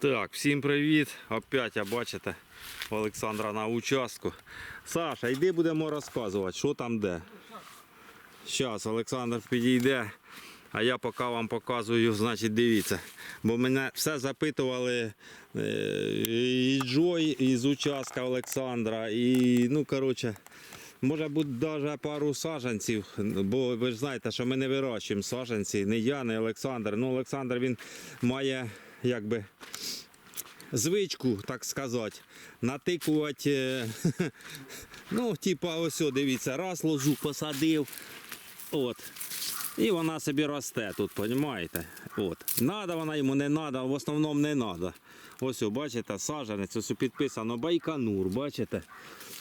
Так, всім привіт. Опять я бачите Олександра на участку. Саша, йди будемо розказувати, що там де. Зараз Олександр підійде, а я поки вам показую, значить, дивіться. Бо мене все запитували е, і Джой із участка Олександра, і ну коротше. Може бути навіть пару саджанців, бо ви ж знаєте, що ми не вирощуємо саджанці, не я, не Олександр. Ну, Олександр він має якби звичку, так сказати, натикувати. е, Ну, типа, ось, дивіться, раз ложу посадив. От. І вона собі росте тут, розумієте? От. Надо вона йому, не треба, в основному не треба. Ось, бачите, саджанець, ось підписано Байконур, бачите?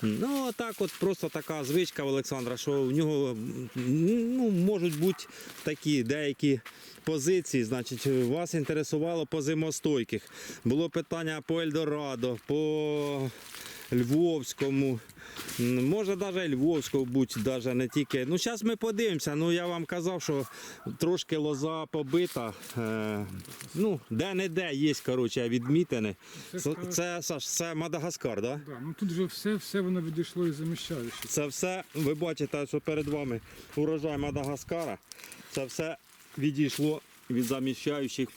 Ну, так от просто така звичка в Олександра, що в нього ну, можуть бути такі деякі позиції. Значить, вас інтересувало по зимостойких. Було питання по Ельдорадо, по Львовському. Може навіть Львовського бути, навіть не тільки. Ну, зараз ми подивимося. Ну, я вам казав, що трошки лоза побита. Е, ну, де-не-де є, коротше, відмітини. Це Це, Саш, це Мадагаскар, так? Да? Да, ну тут вже все, все воно відійшло із заміщаючи. Це все, ви бачите, що перед вами урожай Мадагаскара. Це все відійшло від заміщаючих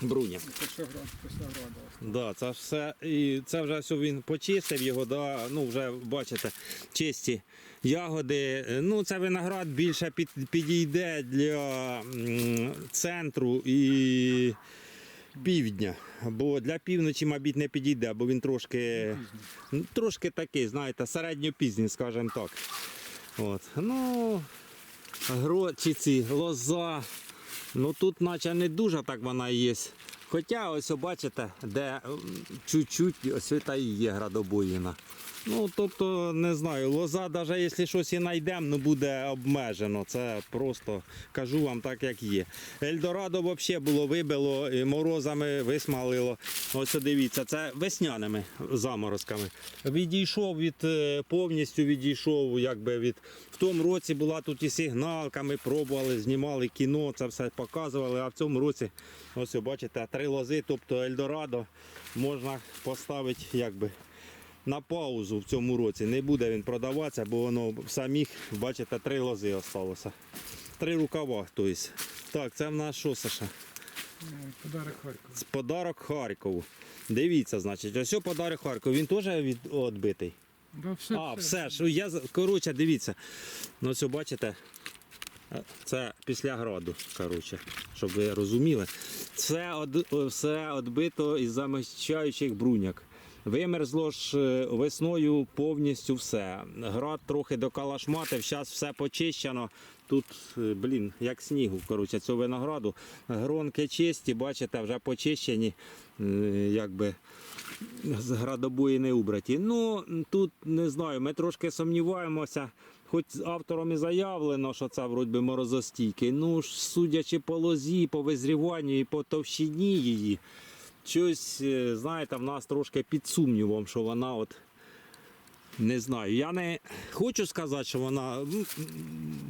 бруня. Гра, перша гра, да. Це все, і це вже все він почистив його, да, ну вже бачите, чисті ягоди. Ну, це виноград більше під, підійде для центру і півдня. Бо для півночі, мабуть, не підійде, бо він трошки, трошки такий, знаєте, середньопізній, скажімо так. От. Ну, гро, ці лоза. Ну тут наче не дуже так вона є. Хоча ось бачите, де чуть-чуть ось та і є градобоїна. Ну, тобто, не знаю, лоза, навіть якщо щось і знайдемо, ну буде обмежено. Це просто кажу вам так, як є. Ельдорадо взагалі було вибило, і морозами висмалило. Ось дивіться, це весняними заморозками. Відійшов від е, повністю відійшов, якби від в тому році була тут і сигналка, ми пробували, знімали кіно, це все показували. А в цьому році, ось бачите, три лози, тобто Ельдорадо можна поставити якби на паузу в цьому році. Не буде він продаватися, бо воно самих, бачите, три лози залишилося. Три рукава. Тобто. Так, це в нас що, Саша? Подарок Харкову. Подарок Харкову. Дивіться, значить, ось подарок Харкову. Він теж від відбитий. Да, все, А, все ж. Я, коротше, дивіться. Ну, ось бачите, це після граду, коротше, щоб ви розуміли. Це од, все відбито із заміщаючих бруняк. Вимерзло ж е, весною повністю все. Град трохи докалашматив, зараз все почищено. Тут, е, блін, як снігу, коротше, цього винограду. Гронки чисті, бачите, вже почищені, е, якби з градобої не убраті. Ну, тут не знаю, ми трошки сумніваємося. Хоч автором і заявлено, що це вроді морозостійкий. Ну, ж, судячи по лозі, по визріванню і по товщині її, щось, е, знаєте, в нас трошки під сумнівом, що вона от. Не знаю. Я не хочу сказати, що вона.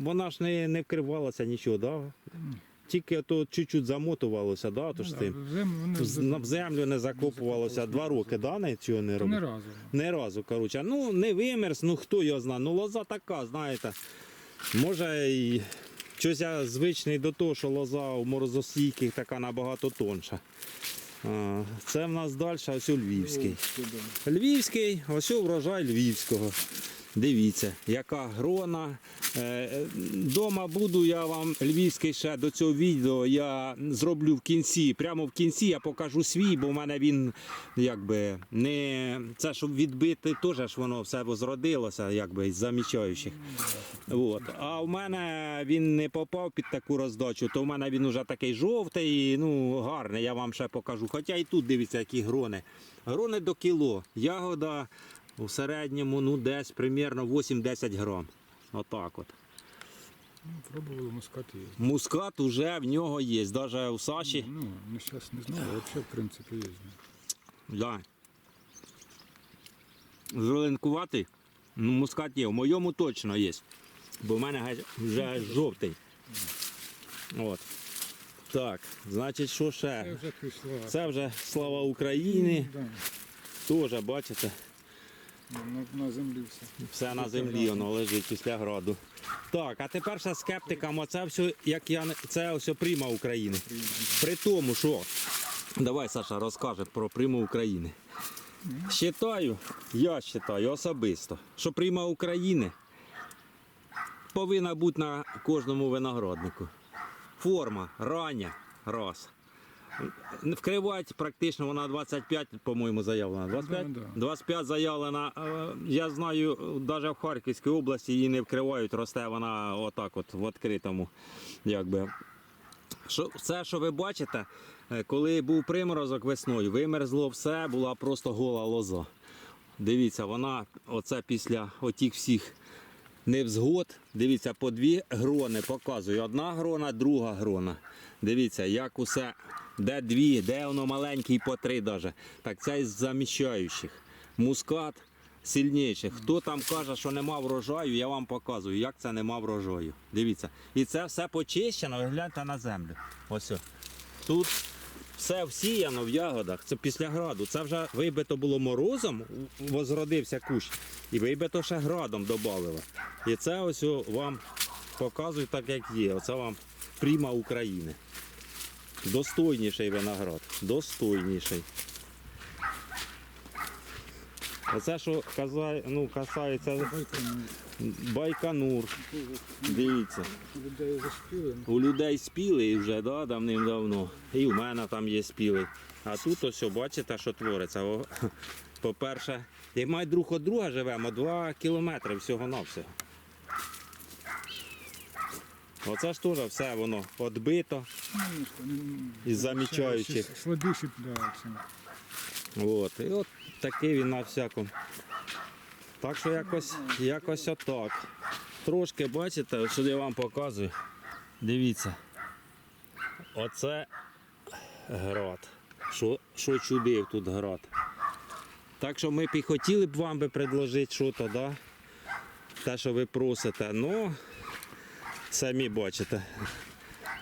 Вона ж не, не вкривалася нічого, да? Тільки то чуть-чуть замотувалося, да, то ж тим. в землю не закопувалося два роки, да, на цього не робив? не разу. Не разу, коротше. Ну, не вимерз, ну хто його знає. Ну, лоза така, знаєте. Може і щось я звичний до того, що лоза у морозостійких така набагато тонша. Це в нас далі ось у Львівський. Львівський, ось у врожай Львівського. Дивіться, яка грона. Е, Дома буду я вам львівський ще до цього відео я зроблю в кінці. Прямо в кінці я покажу свій, бо в мене він якби не. Це щоб відбити, теж воно все возродилося, якби із замічаючих. От. А в мене він не попав під таку роздачу, то в мене він уже такий жовтий, ну гарний, я вам ще покажу. Хоча і тут дивіться, які грони. Грони до кіло. Ягода у середньому ну, десь примерно 8-10 грам. Отак от. Ну, пробували мускати є. Мускат уже в нього є, навіть у Саші. Ну, ми зараз не знали, взагалі, в принципі, є. Да. Зеленкуватий, ну, мускат є. В моєму точно є. Бо в мене вже жовтий. От. Так, значить, що Це ще? вже пішло. Це вже слава Україні. Да. Теж, бачите, На, на землі все. все на землі воно лежить після граду. Так, а тепер ще скептикам, оце все, як я це все прима України. При тому, що давай Саша розкаже про приму України. Считаю, я вважаю особисто, що прима України повинна бути на кожному винограднику. Форма рання, раз. Вкривати практично вона 25, по-моєму, заявлена. 25? Да, да. 25 заявлена. Е, Я знаю, навіть в Харківській області її не вкривають, росте вона отак от в відкритому. Якби. Що, все, що ви бачите, е, коли був приморозок весною, вимерзло все, була просто гола лоза. Дивіться, вона оце після отих всіх невзгод. Дивіться, по дві грони показую. Одна грона, друга грона. Дивіться, як усе, де дві, де воно маленькі по три даже. Так це із заміщаючих. Мускат сильніший. Хто там каже, що нема врожаю, я вам показую, як це нема врожаю. Дивіться. І це все почищено, гляньте на землю. Ось. Тут все всіяно в ягодах. Це після граду. Це вже вибито було морозом, возродився кущ, і вибито ще градом додавило. І це ось вам показую так, як є. Оце вам пріма України. Достойніший виноград. Достойніший. Оце, що ну, касається Байконур. Дивіться. Людей заспіли. У людей спілий вже да, давним-давно. І в мене там є спілий. А тут ось бачите, що твориться. По-перше, як ми друг від друга живемо, 2 кілометри всього-навсього. Оце ж теж все воно відбито із замічаючих. ще Слабіші. От. І от такий він на всякому. Так що якось, якось отак. Трошки бачите, що я вам показую. Дивіться. Оце град. Що, що чудив тут град. Так що ми б і хотіли б вам би предложити щось, да? те, що ви просите. Ну, самі бачите.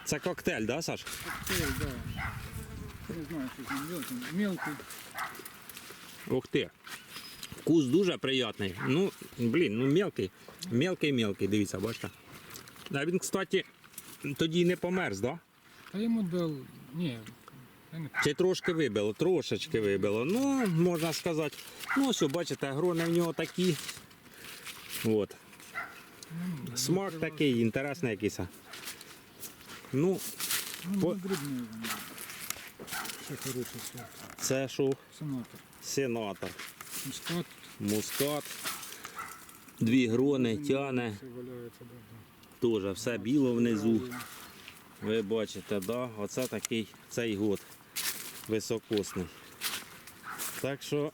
Це коктейль, да, Саш? Коктейль, да. Не знаю, що ним робити. Мелкий. Ух ти. Вкус дуже приятний. Ну, блін, ну мелкий. Мелкий, мелкий, дивіться, бачите. А він, кстати, тоді не померз, да? Та йому дав. Ні. я не Чи трошки вибило, трошечки вибило. Ну, можна сказати. Ну, що, бачите, грони в нього такі. От. Смак такий, інтересний якийсь. Ну, По- не дрібний він. Все хороше, все. це що? Сенатор. Сенатор. Мускат. Мускат. Дві грони тяне. Теж все біло внизу. Ви бачите, да? оце такий цей год високосний. Так що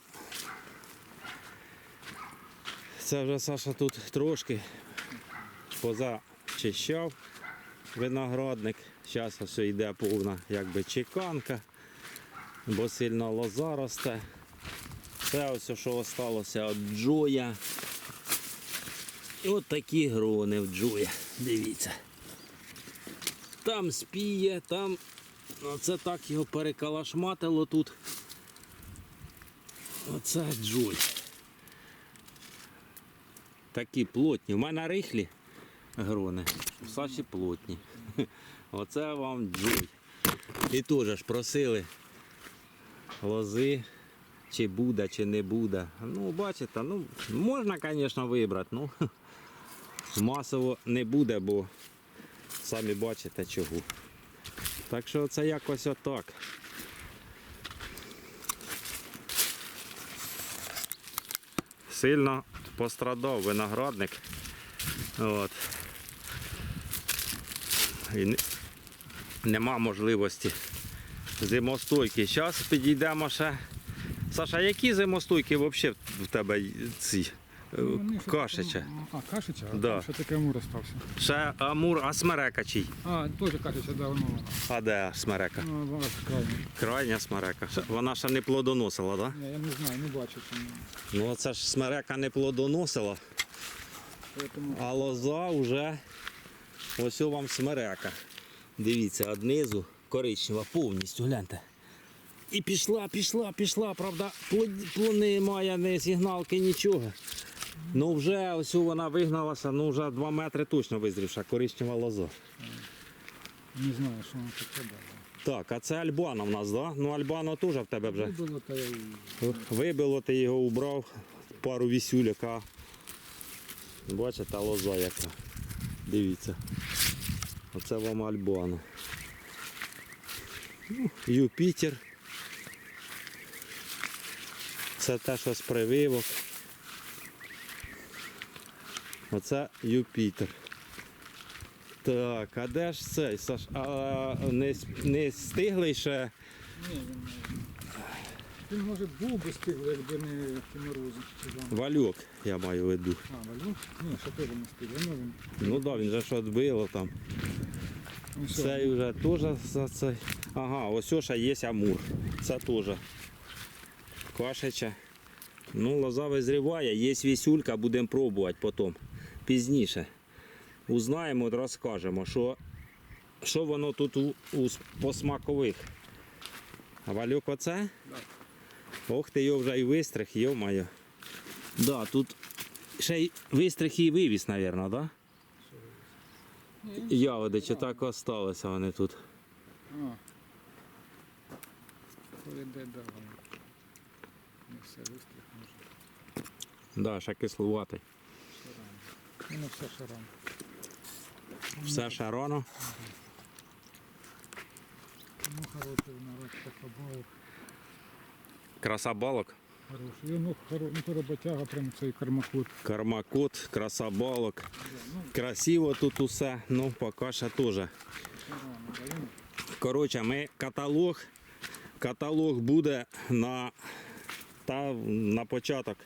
це вже Саша тут трошки позачищав виноградник. Зараз все йде повна якби чеканка, бо сильно лоза росте. Це ось що залишилося від джоя. І от такі грони в джоя. Дивіться. Там спіє, там оце так його перекалашматило тут. Оце джой. Такі плотні. У мене рихлі грони, Саші плотні. Оце вам джой. І теж ж просили лози, чи буде, чи не буде. Ну, бачите, ну, можна, звісно, вибрати, ну масово не буде, бо самі бачите чого. Так що це якось отак. Сильно пострадав виноградник. От. І нема можливості зимостойки. Зараз підійдемо ще. Саша, які зимостойки взагалі в тебе ці? е, Ну, Кашича. А, кашича? Да. Ще таке амур остався. Ще Амур, а смерека чий? А, теж кашича, да, воно. А де смерека? Ну, вона крайня. Крайня смерека. Вона ще не плодоносила, так? Да? Я, я не знаю, не бачу. Ні. Ну це ж смерека не плодоносила, Поэтому а лоза вже ось вам смерека. Дивіться, однизу коричнева повністю, гляньте. І пішла, пішла, пішла, правда, плод- пло- немає ні сигналки, нічого. Ну вже ось вона вигналася, ну вже 2 метри точно визрівша, коричнева лоза. Не знаю, що воно таке дало. Так, а це Альбана в нас, да? Ну Альбана теж в тебе вже. Вибило, та я Вибило, ти його убрав, пару вісюляк, а бачите, лоза яка. Дивіться. Оце вам Альбана. Ну, Юпітер. Це те, що з прививок. Оце Юпітер. Так, а де ж цей, Саш? А не, не стиглий ще Ні, він, він може був би стиглий, якби не ті морози. вальок, я маю в виду. А, валю? Ні, ще теж не стиглий. Ну, він, Ну так, да, він же ж відбило там. ну. Цей вже теж за цей. Ага, ось ще є амур. Це теж. Кашича. Ну, лоза визріває, є вісюлька, будемо пробувати потім. Пізніше. Узнаємо, от розкажемо, що, що воно тут у, у, по смакових. А валюк оце? Да. Ох ти його вже і вистриг, йо-моє. Да, тут ще й вистриг і вивіз, мабуть. Да? Ягоди, чи так осталися вони тут. А. Коли де давай. Не все вистріг може. Да, ще кислуватий. Шарам. Ну, все шарам. Все шароно. Ну, хороший народ, так побав. Краса балок. Хороший. Ну, ну, роботяга, прям цей кармакут. Кармакут, краса балок. Красиво тут усе, ну поки ще теж. Коротше, ми каталог. Каталог буде на, та, на початок.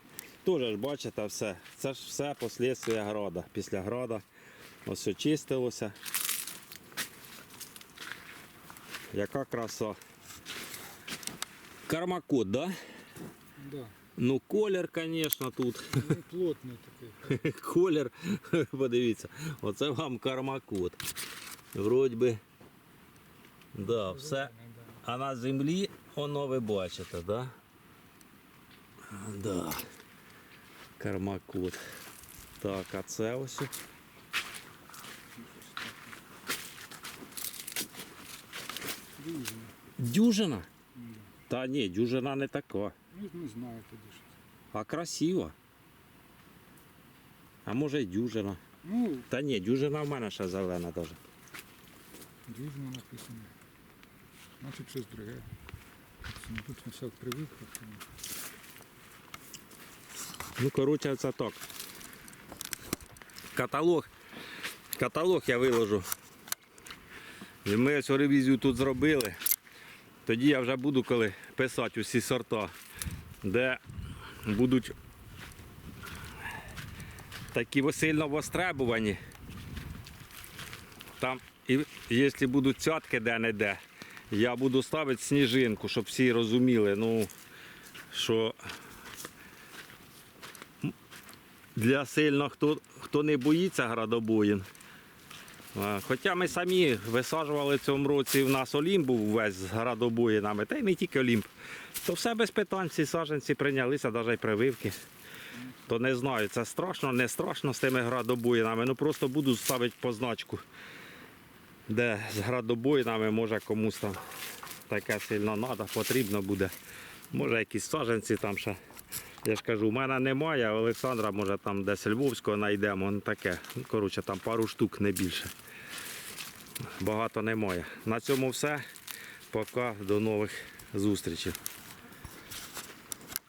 Теж ж бачите все. Це ж все послідствия града. Після града ось очистилося. Яка краса. Кармакут, да? Да. Ну, колір, звісно, тут. Він плотний такий. Колір, подивіться, оце вам кармакут. Вроді би. Да, все. Зелений, да. А на землі воно ви бачите, да? Да. Кармакут. Так, а це ось. Різний. Дюжина. Та ні, дюжина не така, Ну, не знаю тоді що. а красива. А може й дюжина. Ну, Та ні, дюжина в мене ще зелена теж. дивно написано. Значить щось друге. Ну, Тут все прививка. Ну, коротше, це так. Каталог. Каталог я виложу. І ми цю ревізію тут зробили. Тоді я вже буду коли писати усі сорта, де будуть такі сильно востребувані. Там, і якщо будуть цятки де-не-де, я буду ставити сніжинку, щоб всі розуміли, ну, що для сильно хто, хто не боїться градобоїн. Хоча ми самі висаджували в цьому році, в нас Олімп був весь з градобоїнами, та й не тільки Олімп. То все без питань, ці саджанці прийнялися, навіть прививки. То не знаю, це страшно, не страшно з тими градобоїнами. Ну просто буду ставити позначку, де з градобоїнами може комусь там таке сильно треба, потрібно буде. Може якісь саджанці там ще. Я ж кажу, у мене немає, Олександра, може там десь Львовського знайдемо, ну таке. Ну, коротше, там пару штук, не більше. Багато немає. На цьому все. Пока, до нових зустрічей.